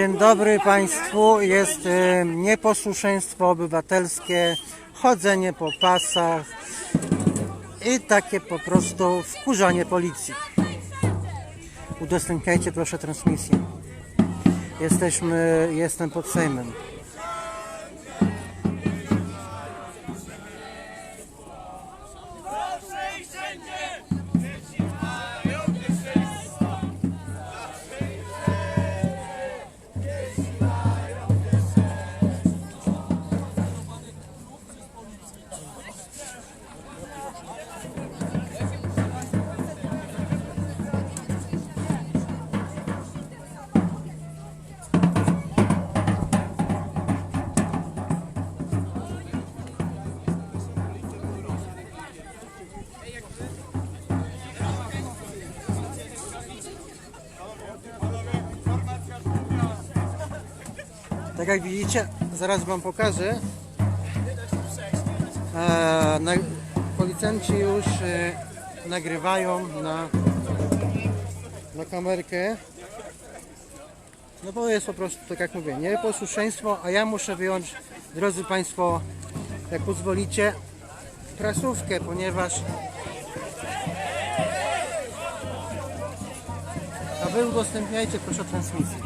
Dzień dobry Państwu. Jest e, nieposłuszeństwo obywatelskie, chodzenie po pasach i takie po prostu wkurzanie policji. Udostępniajcie proszę transmisję. Jesteśmy, jestem pod Sejmem. Jak widzicie, zaraz Wam pokażę. E, na, policjanci już e, nagrywają na, na kamerkę. No bo jest po prostu, tak jak mówię, nieposłuszeństwo, a ja muszę wyjąć, drodzy Państwo, jak pozwolicie, prasówkę, ponieważ a Wy udostępniajcie proszę transmisję.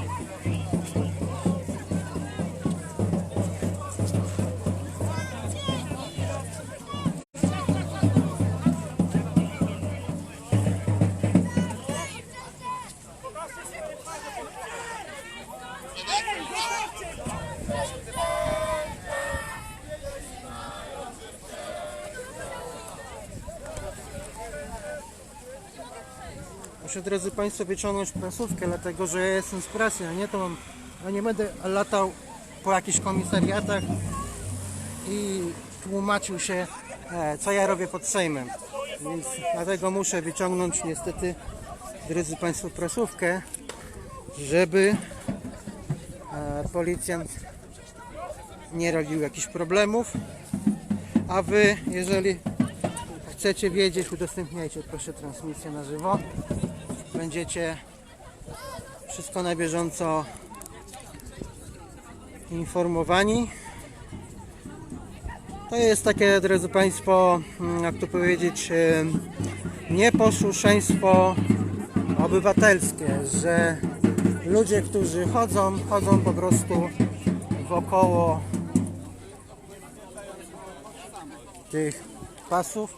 Drodzy Państwo, wyciągnąć prasówkę, dlatego że ja jestem z prasy, a nie to mam, a nie będę latał po jakichś komisariatach i tłumaczył się, e, co ja robię pod Sejmem. Więc dlatego muszę wyciągnąć niestety, drodzy Państwo, prasówkę, żeby e, policjant nie robił jakichś problemów. A Wy, jeżeli chcecie wiedzieć, udostępniajcie proszę transmisję na żywo. Będziecie wszystko na bieżąco informowani. To jest takie, drodzy Państwo, mm, jak to powiedzieć, nieposłuszeństwo obywatelskie, że ludzie, którzy chodzą, chodzą po prostu wokoło tych pasów.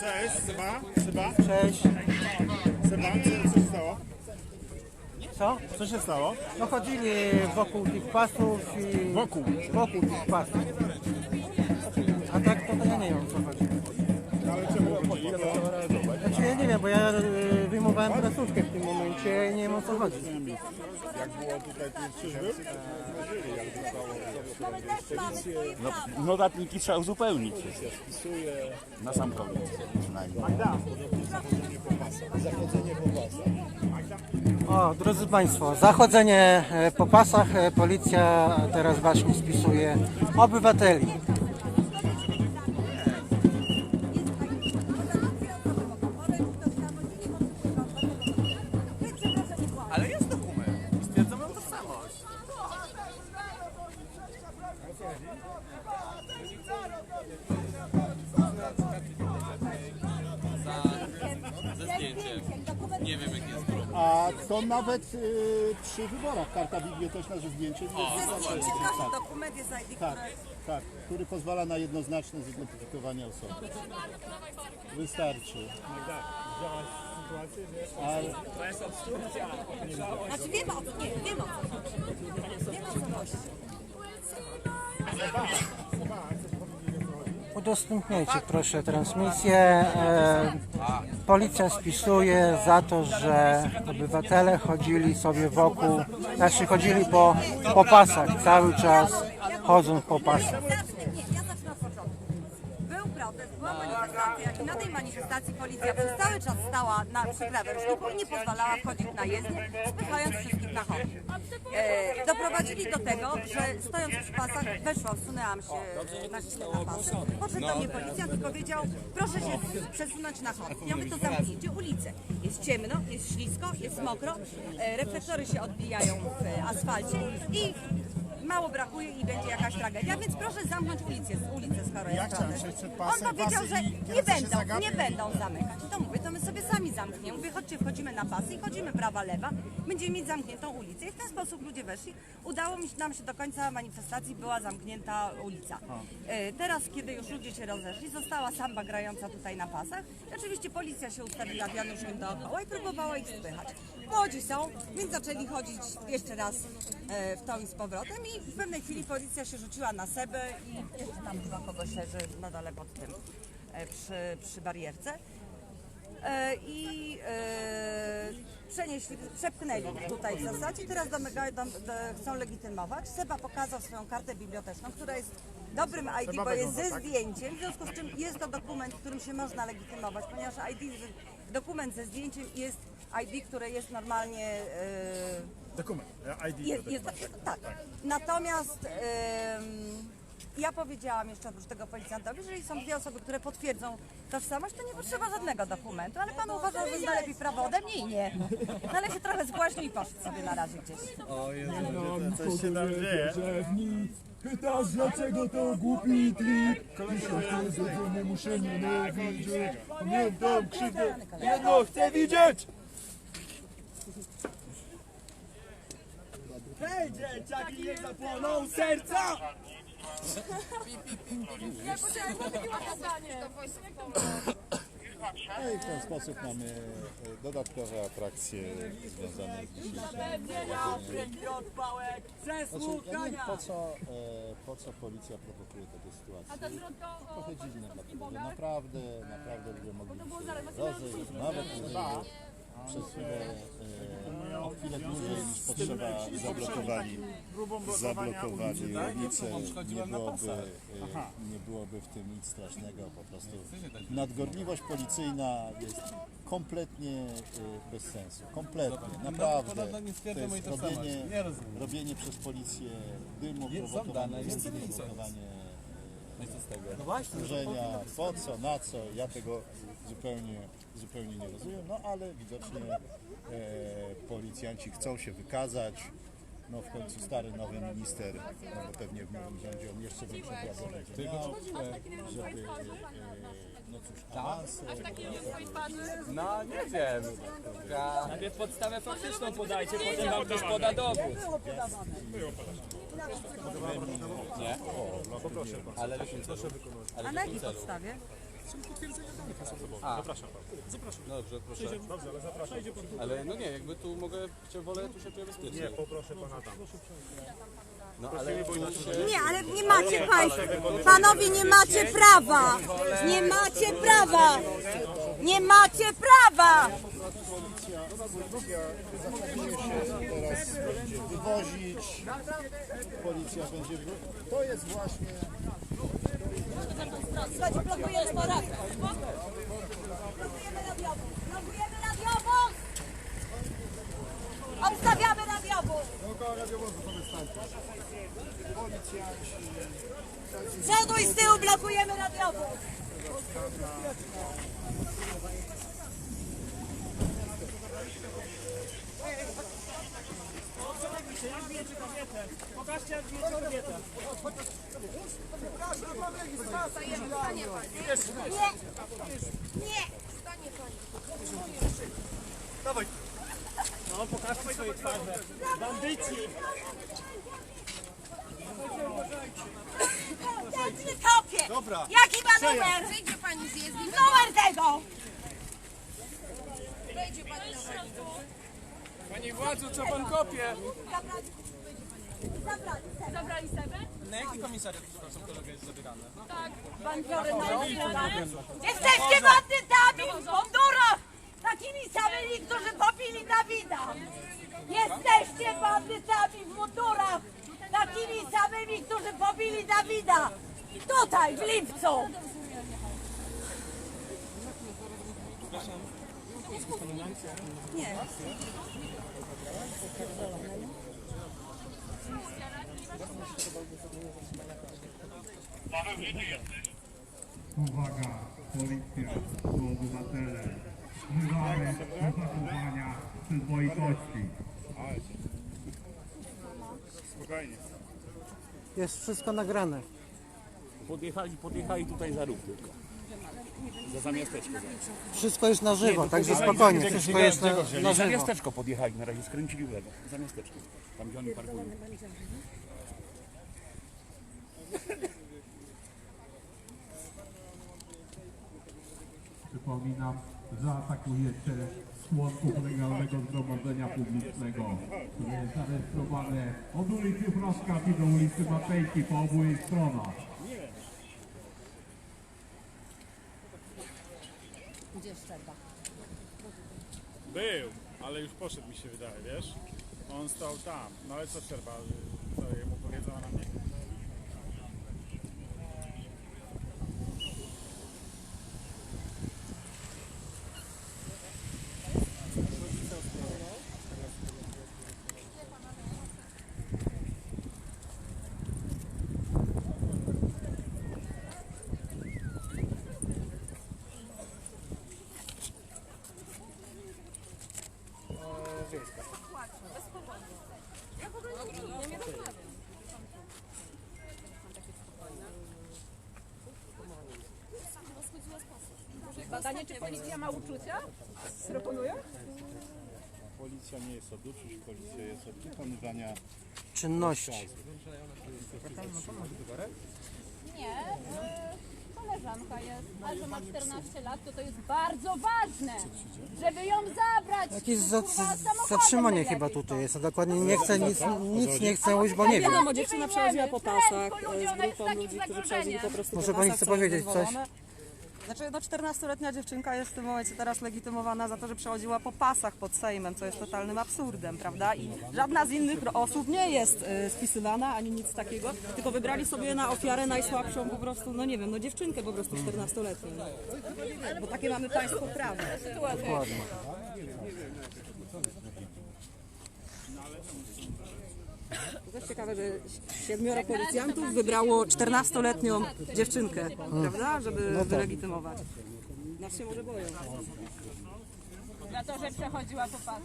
Cześć, Seba, Cześć. Seba, co, się stało? Co? Co się stało? No chodzili wokół tych pasów i... Wokół. Wokół tych pasów. A tak to, to ja nie wiem co chodzi. Znaczy ja nie wiem, bo ja y, wyjmowałem prasówkę w tym momencie i nie wiem o co chodzi. jak było tutaj czyżby? No, notatniki trzeba uzupełnić. Na sam koniec przynajmniej. O, drodzy Państwo, zachodzenie e, po pasach. e, Policja teraz właśnie spisuje obywateli. A to nawet y, przy wyborach karta biblioteczna ze zdjęciem jest Ze zdjęciem każdy dokument jest ID, tak, który tak, który pozwala na jednoznaczne zidentyfikowanie osoby. Wystarczy. Ale Znaczy wiemy o co, nie, wiemy o co chodzi. Wiemy o co chodzi. Udostępniajcie proszę transmisję. E, Policja spisuje za to, że obywatele chodzili sobie wokół, znaczy chodzili po, po pasach, cały czas chodzą po pasach. Na tej manifestacji policja przez cały czas stała na przy krawężniku i nie pozwalała wchodzić na jezdnię, spychając wszystkich na chodnik. E, doprowadzili do tego, że stojąc przy pasach weszła, wsunęłam się na chwilę na pasy. Podszedł do mnie policjant i powiedział, proszę się przesunąć na chodnik. Ja mówię, to zamknijcie ulicę. Jest ciemno, jest ślisko, jest mokro, e, reflektory się odbijają w asfalcie i mało brakuje i będzie jakaś tragedia, więc proszę zamknąć ulicę, ulicę skoro jest chciałem przejść przed On pasem, powiedział, pasy że i nie się będą, nie i- będą zamykać. To mówię, to my sobie sami zamkniemy. Mówię, chodźcie, wchodzimy na pasy i chodzimy prawa, lewa. Będziemy mieć zamkniętą ulicę. I w ten sposób ludzie weszli. Udało mi się, nam się do końca manifestacji była zamknięta ulica. E, Teraz, kiedy już ludzie się rozeszli, została samba grająca tutaj na pasach. I oczywiście policja się ustawiła wianuszkiem dookoła i próbowała ich spychać. Młodzi są, więc zaczęli chodzić jeszcze raz e, w tą i z powrotem i w pewnej chwili policja się rzuciła na Sebę i jeszcze tam chyba kogoś leży na dole pod tym, e, przy, przy barierce. E, I e, przenieśli, przepchnęli tutaj w zasadzie. Teraz domagają, dom, do, chcą legitymować. Seba pokazał swoją kartę biblioteczną, która jest dobrym ID, bo jest ze zdjęciem, w związku z czym jest to dokument, którym się można legitymować, ponieważ ID, dokument ze zdjęciem jest ID, które jest normalnie e, Dokument, ID. jest, jest, tak. Natomiast em, ja powiedziałam jeszcze oprócz tego policjantowi, że jeżeli są dwie osoby, które potwierdzą tożsamość, to nie potrzeba żadnego dokumentu, ale pan uważał, że zna lepiej prawo ode mnie i nie. No ale się trochę zgłaśnił i poszedł sobie na razie gdzieś. Coś się tam dzieje. Pytasz dlaczego to głupi trik Myślę, że nie muszę nienawidzieć Pamiętam krzywdę Jedno chcę widzieć Hej dzieciaki nie zapłoną serca! No i w ten sposób mamy e, dodatkowe atrakcje związane z dzisiejszym Znaczy, ja nie wiem, po co, e, po co policja prowokuje takie sytuacje. Trochę dziwne, dlatego że naprawdę, naprawdę ludzie mogli się rozejść, nawet jeżeli przez chwilę, e, o chwilę dłużej niż potrzeba zablokowali, zablokowali ulicę, nie byłoby, e, nie byłoby w tym nic strasznego, po prostu nadgorliwość policyjna jest kompletnie e, bez sensu, kompletnie, naprawdę. To jest robienie, robienie przez policję dymu, prowokowanie, prowokowanie wkurzenia, po co, na co, ja tego zupełnie, zupełnie nie rozumiem, no ale widocznie e, policjanci chcą się wykazać, no w końcu stary, nowy minister, no bo pewnie w nowym rządzie on jeszcze większą władzę będzie. Miał, e, żeby, e, no cóż, awanse, No nie wiem. Ja... Najpierw podstawę faktyczną podajcie, potem wam ktoś poda dowód. Nie? Ale proszę wykonać. A na jakiej podstawie? Dobrze, proszę. Ale no nie, jakby tu mogę, cię wolę tu się czuję bezpiecznie. Nie, Poproszę pana tam. no ale się... Nie, ale nie macie państwo. Panowie, nie macie prawa. Nie macie prawa. Nie macie prawa. teraz będzie wywozić, policja będzie, to jest właśnie Słuchajcie, blokujemy poradkę. Blokujemy radiowóz. Blokujemy radiowóz. Obstawiamy radiowóz. Z przodu i z tyłu blokujemy radiowóz. Nie. No pokażcie swoje twarze. Bandyci. Dajcie kopie. Dobra. Jaki ma numer? Wyjdzie pani z jezdni, Numer tego. wejdzie pani na ulicę. Panie władzu, co pan kopie? Zabrali. Zabrali. Zabrali? Na jaki komisariat, przepraszam, kolega jest zabierany? Bandziory na Jesteście bandytami w mundurach! Takimi samymi, którzy pobili Dawida! Jesteście bandytami w mundurach! Takimi samymi, którzy pobili Dawida! Tutaj, w lipcu! Nie. Uwaga, policja, obywatele. Wzywamy do zachowania przyzwoitości. Spokojnie. Jest wszystko nagrane. Podjechali, podjechali tutaj za róg tylko. Za zamiasteczko. Wszystko jest na żywo, także spokojnie, wszystko jest na, na Za żywo. miasteczko podjechali, na razie skręcili w lewo. Za miasteczko. Tam gdzie oni parkują. Przypominam, że atakujecie członków legalnego zgromadzenia publicznego, które jest zarejestrowane od ulicy Froskat i do ulicy Matejki po obu jej stronach. Był, ale już poszedł mi się wydaje, wiesz? On stał tam. No ale co Szczerba, co jemu powiedzą, a nam. Badanie, czy policja ma uczucia? Proponuję? Policja nie jest od uczuć, policja jest od wykonywania Czynności. Nie. e, Koleżanka jest, a że ma 14 lat, to to jest bardzo ważne, żeby ją zabrać. Jakieś za, kurwa, samochodem zatrzymanie najlepiej. chyba tutaj jest, a dokładnie nie chcę nic, nic nie chcę ujść, bo nie wiem. Wiadomo, dziewczyna przechodziła po pasach z grupą ludzi, którzy przechodzili po prostu Może pani chce powiedzieć coś? Znaczy, no 14-letnia dziewczynka jest w tym momencie teraz legitymowana za to, że przechodziła po pasach pod Sejmem, co jest totalnym absurdem, prawda? I żadna z innych osób nie jest y, spisywana, ani nic takiego, tylko wybrali sobie na ofiarę najsłabszą po prostu, no nie wiem, no dziewczynkę po prostu 14-letnią. Bo takie mamy państwo prawo. Dokładnie. To jest ciekawe, że siedmioro policjantów wybrało 14-letnią dziewczynkę, prawda, żeby wylegitymować. Nas się może boją. Za to, że przechodziła po pasach.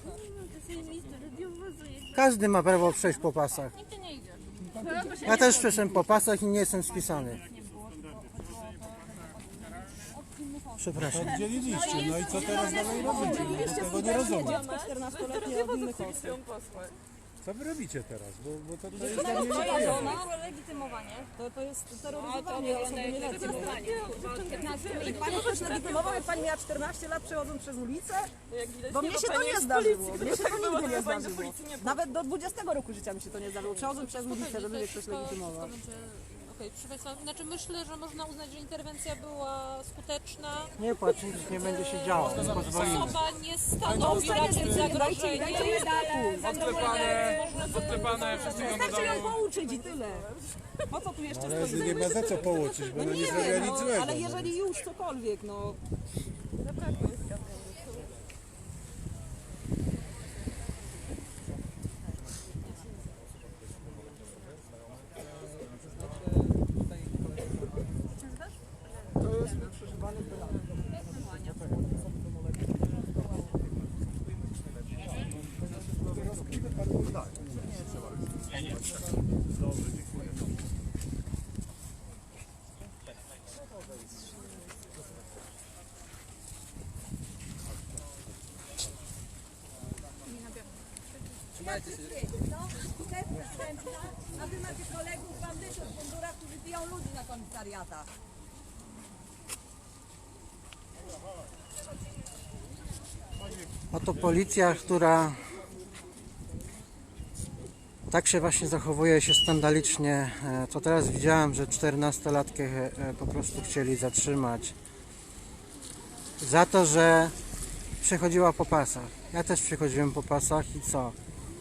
Każdy ma prawo przejść po pasach. Ja też przeszedłem po pasach i nie jestem spisany. Przepraszam. Dzieliliście, no i co teraz dalej robicie? No tego nie rozumiem. Dziecko 14-letnie od innych osób. Co wy robicie teraz? Bo, bo to, to jest legitymowanie. To, to jest terroryzowanie osoby nieletniej. Legitymowanie. Pani też legitymował, jak pani miała 14 lat przechodząc przez ulicę? Bo mnie się to nie zdarzyło. Mnie się to nigdy nie zdarzyło. Nawet do 20 roku życia mi się to nie zdarzyło. Przechodząc przez ulicę, żeby mnie ktoś legitymował. Okej, proszę Państwa, znaczy myślę, że można uznać, że interwencja była skuteczna. Nie płacz, nic nie będzie się działo. Nie pozwolimy. Osoba nie stanowi raczej zagrożenia. Odklepane, wszyscy ją Wystarczy ją pouczyć i tyle. Po co tu jeszcze Ale stoimy? nie ma za co połączyć, bo ona nie zrobiła nic no, złego. ale jeżeli już cokolwiek, no A wy macie kolegów bandytów w mundurach, którzy biją ludzi na komisariatach. Oto policja, która tak się właśnie zachowuje się skandalicznie. E, To teraz widziałem, że 14-latkę e, po prostu chcieli zatrzymać za to, że przechodziła po pasach. Ja też przechodziłem po pasach i co?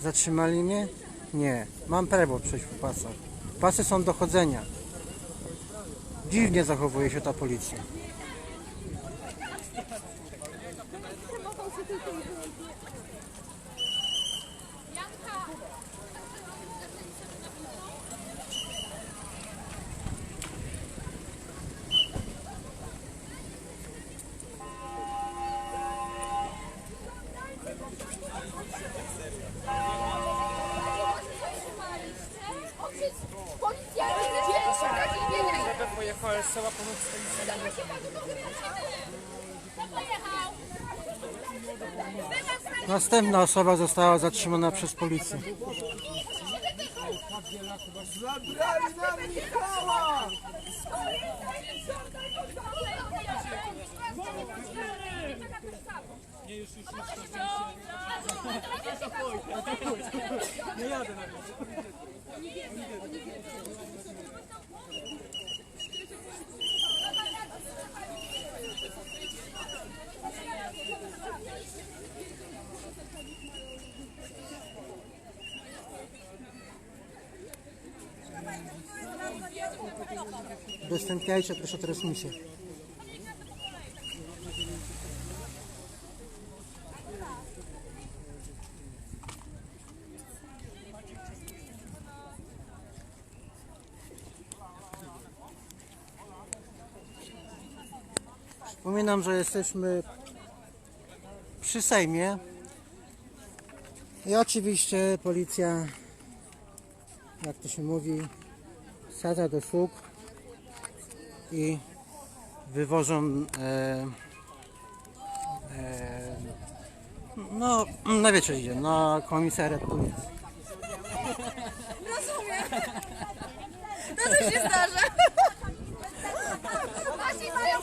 Zatrzymali mnie? Nie. Mam prawo przejść po pasach. Pasy są do chodzenia. Dziwnie zachowuje się ta policja. Policjanci, dzieci, takie biegaj! Pojechałem z sela pomóc Dawaj się panu do Kto pojechał? Następna osoba została zatrzymana przez policję. Zabrali nam Michała! Udostępniajcie proszę transmisję. Przypominam, że jesteśmy przy Sejmie i oczywiście policja, jak to się mówi, sadza do sług i wywożą e, e, no, no wiecie idzie, no komisariat policji. To też się zdarza. Nasi mają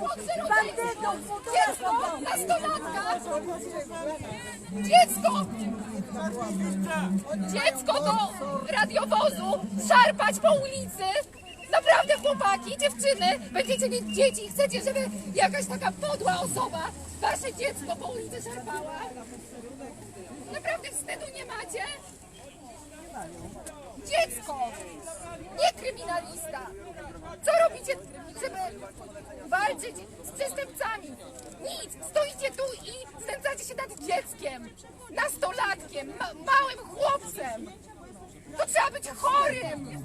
młodszy rodzeństwo! Dziecko! Nastolatka! Dziecko! Dziecko do radiowozu! Szarpać po ulicy! Chłopaki, dziewczyny, będziecie mieć dzieci i chcecie, żeby jakaś taka podła osoba wasze dziecko po ulicy szarpała? Naprawdę wstydu nie macie? Dziecko! Nie kryminalista! Co robicie, żeby walczyć z przestępcami? Nic! Stoicie tu i znęcacie się nad dzieckiem, nastolatkiem, ma małym chłopcem! To trzeba być chorym!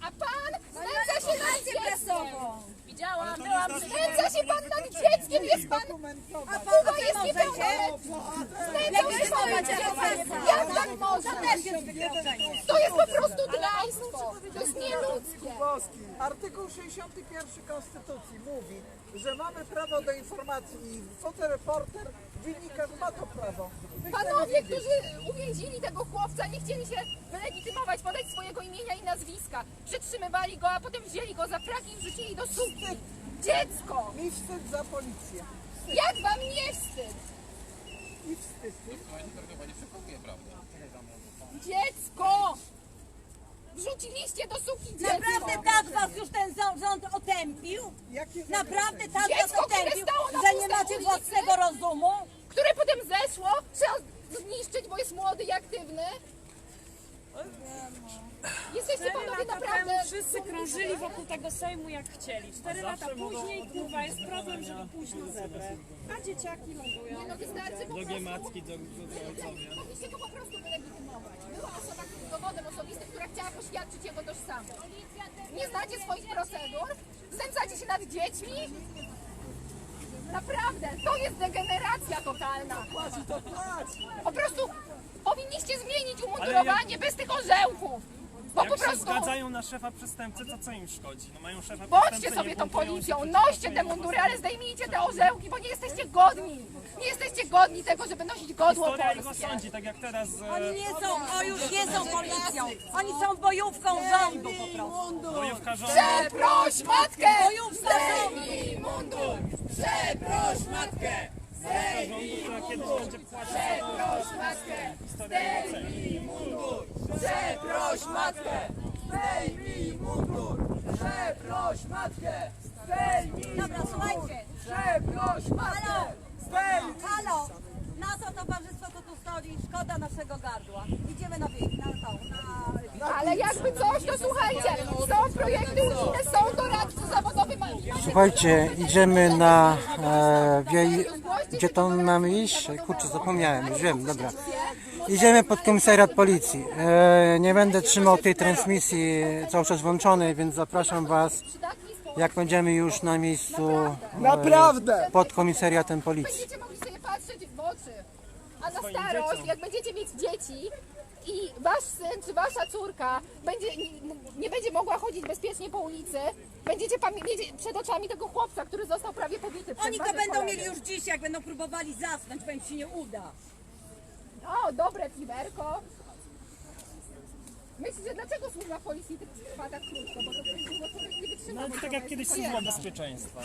A pan znęca się nad dzieckiem! Widziałam, byłam. Znęca się pan nad dzieckiem, jest pan... A Kuba jest niepełnoletni! Znęcał się pan nad dzieckiem! Jak tak można? To jest po prostu draństwo! To jest nieludzkie! Artykuł 61 Konstytucji mówi, że mamy prawo do informacji i fotoreporter, dziennikarz ma to prawo. My Panowie, którzy uwięzili tego chłopca, nie chcieli się wylegitymować, podać swojego imienia i nazwiska. Przytrzymywali go, a potem wzięli go za fraki i wrzucili do suki. Dziecko! Mi wstyd za policję. Jak wam nie wstyd? I wstyd. Dziecko! Wrzuciliście do suki dziecko! Naprawdę tak was już ten rząd, rząd otępił? Jakie Naprawdę tak Dziecko, was które otępił, stało na że nie pustej macie ulicy? własnego rozumu? Które potem zeszło, trzeba zniszczyć, bo jest młody i aktywny. Jesteście panowie naprawdę... Wszyscy krążyli wokół tego Sejmu jak chcieli. Cztery lata później, kurwa, jest problem, żeby późno zebrać. A dzieciaki lądują. Nie no, wystarczy po prostu... matki, do, Mogliście go po prostu wylegitymować. Była osoba z dowodem osobistym, która chciała poświadczyć jego tożsamość. Nie znacie swoich procedur? Znęcacie się nad dziećmi? Naprawdę, to jest degeneracja totalna. Po prostu powinniście zmienić umundurowanie bez tych orzełków. Bo po prostu na szefa przestępcy, to co im szkodzi? No mają szefa bądźcie sobie tą policją, noście te mundury, ale zdejmijcie te orzełki, bo nie jesteście godni. Nie jesteście godni tego, żeby nosić godło polskie. tak jak teraz... Oni nie są, o już nie są policją. Oni są bojówką rządu po prostu. Bojówka rządu. Przeproś matkę! Bojówka rządu. Zdejmij mundur! Przeproś matkę! będzie płacić Przeproś matkę! Zdejmij mundur! Przeproś matkę! Zdejmij mundur! Przeproś matkę! Zdejmij Dobra, słuchajcie. Przeproś matkę! Halo, nasze towarzystwo, co tu stoi, szkoda naszego gardła. Idziemy na wieś, na tą, na... Ale jakby coś, to słuchajcie, są projekty unijne, są doradcy zawodowi. mają- Słuchajcie, idziemy na e, wiej... Gdzie to mamy iść? Kurczę, zapomniałem, już wiem, dobra. Idziemy pod komisariat policji. E, nie będę trzymał tej transmisji cały czas włączonej, więc zapraszam Was, jak będziemy już na miejscu e, pod komisariatem policji. Będziecie mogli sobie patrzeć w oczy. A na starość, jak będziecie mieć dzieci i wasz syn czy wasza córka będzie, nie, będzie mogła chodzić bezpiecznie po ulicy, będziecie pamię- mieć przed oczami tego chłopca, który został prawie pobity przez Oni to będą mieli już dziś, jak będą próbowali zasnąć, bo im się nie uda. O, dobre piwerko. Myślicie, dlaczego służba policji trwa tak krótko? Bo to nie wytrzymał. No, tak jak kiedyś służba bezpieczeństwa.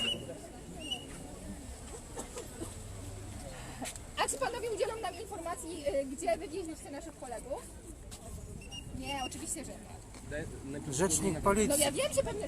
A czy panowie udzielą nam informacji, y, gdzie wywieźliście naszych kolegów? Nie, oczywiście, że nie. Rzecznik No policji. ja wiem, że pewnie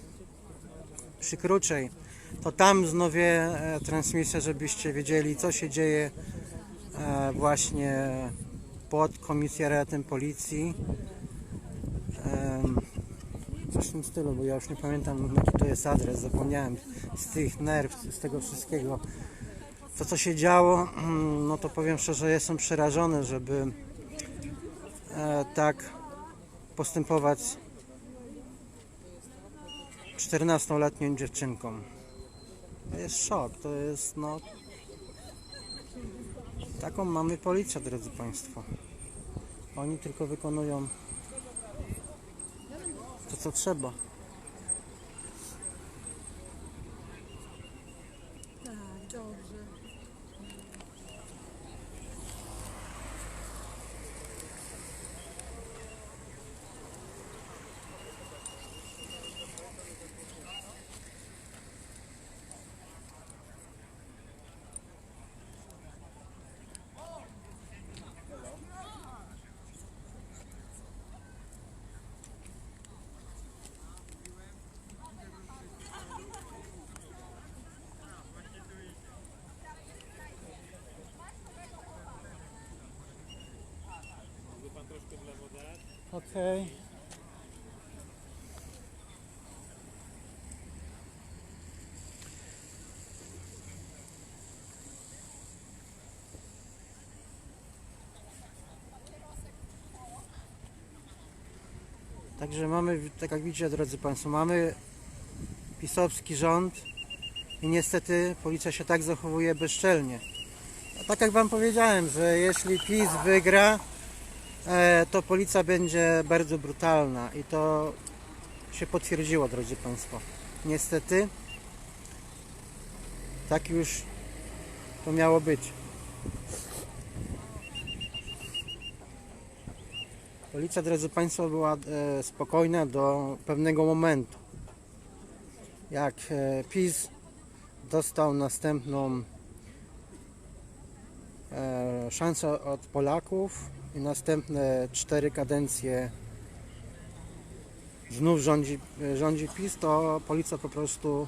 przy krócej. To tam znowię e, transmisję, żebyście wiedzieli, co się dzieje e, właśnie pod komisariatem policji. Coś w tym stylu, bo ja już nie pamiętam, jaki to jest adres, zapomniałem z tych nerw, z tego wszystkiego. To, co się działo, no to powiem szczerze, jestem przerażony, żeby e, tak postępować 14-letnią dziewczynką. To jest szok, to jest no... Taką mamy policję, drodzy Państwo. Oni tylko wykonują to, co trzeba. Okej. Także mamy, tak jak widzicie drodzy Państwo, mamy pisowski rząd i niestety policja się tak zachowuje bezczelnie. A tak jak Wam powiedziałem, że jeśli PiS wygra, to policja będzie bardzo brutalna i to się potwierdziło, drodzy Państwo. Niestety, tak już to miało być. Policja, drodzy Państwo, była e, spokojna do pewnego momentu. Jak e, PiS dostał następną e, szansę od Polaków i następne cztery kadencje znów rządzi, e, rządzi PiS, to policja po prostu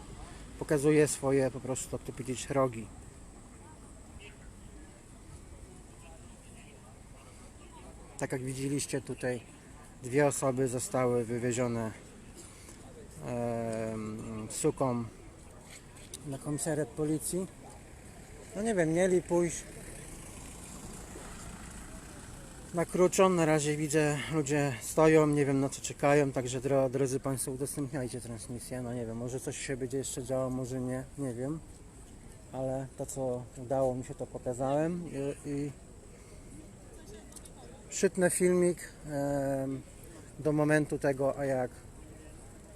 pokazuje swoje, po prostu, jak to powiedzieć, rogi. Tak jak widzieliście tutaj, dwie osoby zostały wywiezione em, suką na komisariat policji. No nie wiem, mieli pójść na krótszą. Na razie widzę, ludzie stoją, nie wiem na co czekają, także dro, drodzy Państwo, udostępniajcie transmisję. No nie wiem, może coś się będzie jeszcze działo, może nie, nie wiem. Ale to co udało mi się to pokazałem i, i filmik em, do momentu tego, a jak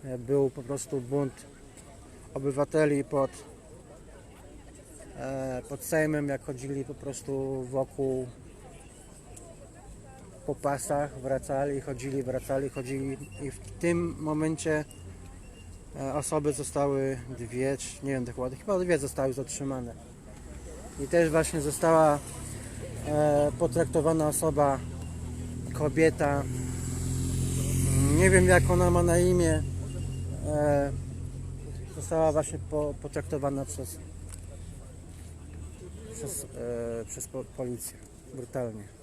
E, Był po prostu bunt obywateli pod, e, pod Sejmem, jak chodzili po prostu wokół po pasach, wracali, chodzili, wracali, chodzili i w tym momencie e, osoby zostały dwie, nie wiem dokładnie, chyba dwie zostały zatrzymane. I też właśnie została e, potraktowana osoba, kobieta, nie wiem jak ona ma na imię, e, została właśnie po, potraktowana przez, przez, przez po, policję brutalnie.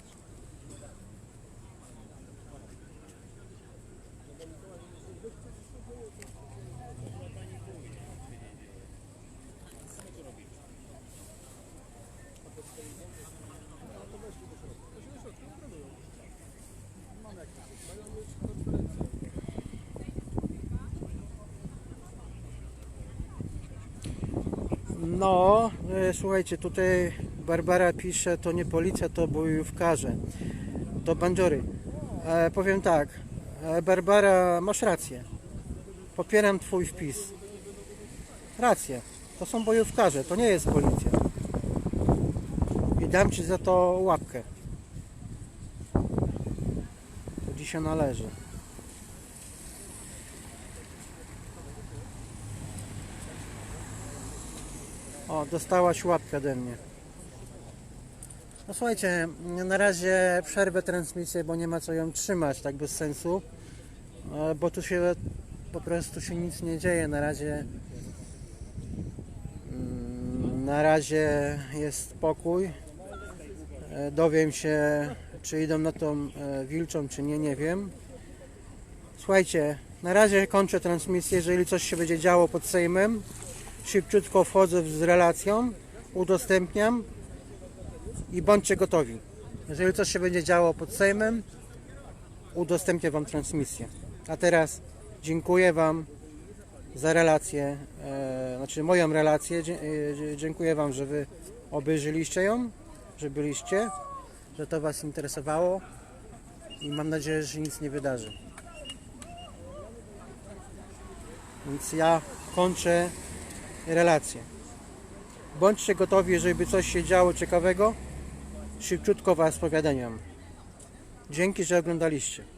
No, e, słuchajcie, tutaj Barbara pisze, to nie policja, to bojówkarze. To bandziory. E, powiem tak, e, Barbara, masz rację. Popieram twój wpis. Rację. To są bojówkarze, to nie jest policja. I dam ci za to łapkę. To ci się należy. Dostałaś łapkę ode mnie. No słuchajcie, na razie przerwę transmisję, bo nie ma co ją trzymać tak bez sensu. E, Bo tu się po prostu się nic nie dzieje. Na razie mm, na razie jest spokój. E, Dowiem się, czy idą na tą e, wilczą, czy nie, nie wiem. Słuchajcie, na razie kończę transmisję. Jeżeli coś się będzie działo pod Sejmem, szybciutko wchodzę z relacją, udostępniam i bądźcie gotowi. Jeżeli coś się będzie działo pod Sejmem, udostępnię Wam transmisję. A teraz dziękuję Wam za relację, e, znaczy moją relację. E, Dziękuję Wam, że Wy obejrzyliście ją, że byliście, że to Was interesowało i mam nadzieję, że nic nie wydarzy. Więc ja kończę relacje. Bądźcie gotowi, jeżeli coś się działo ciekawego, szybciutko Was powiadamiam. Dzięki, że oglądaliście.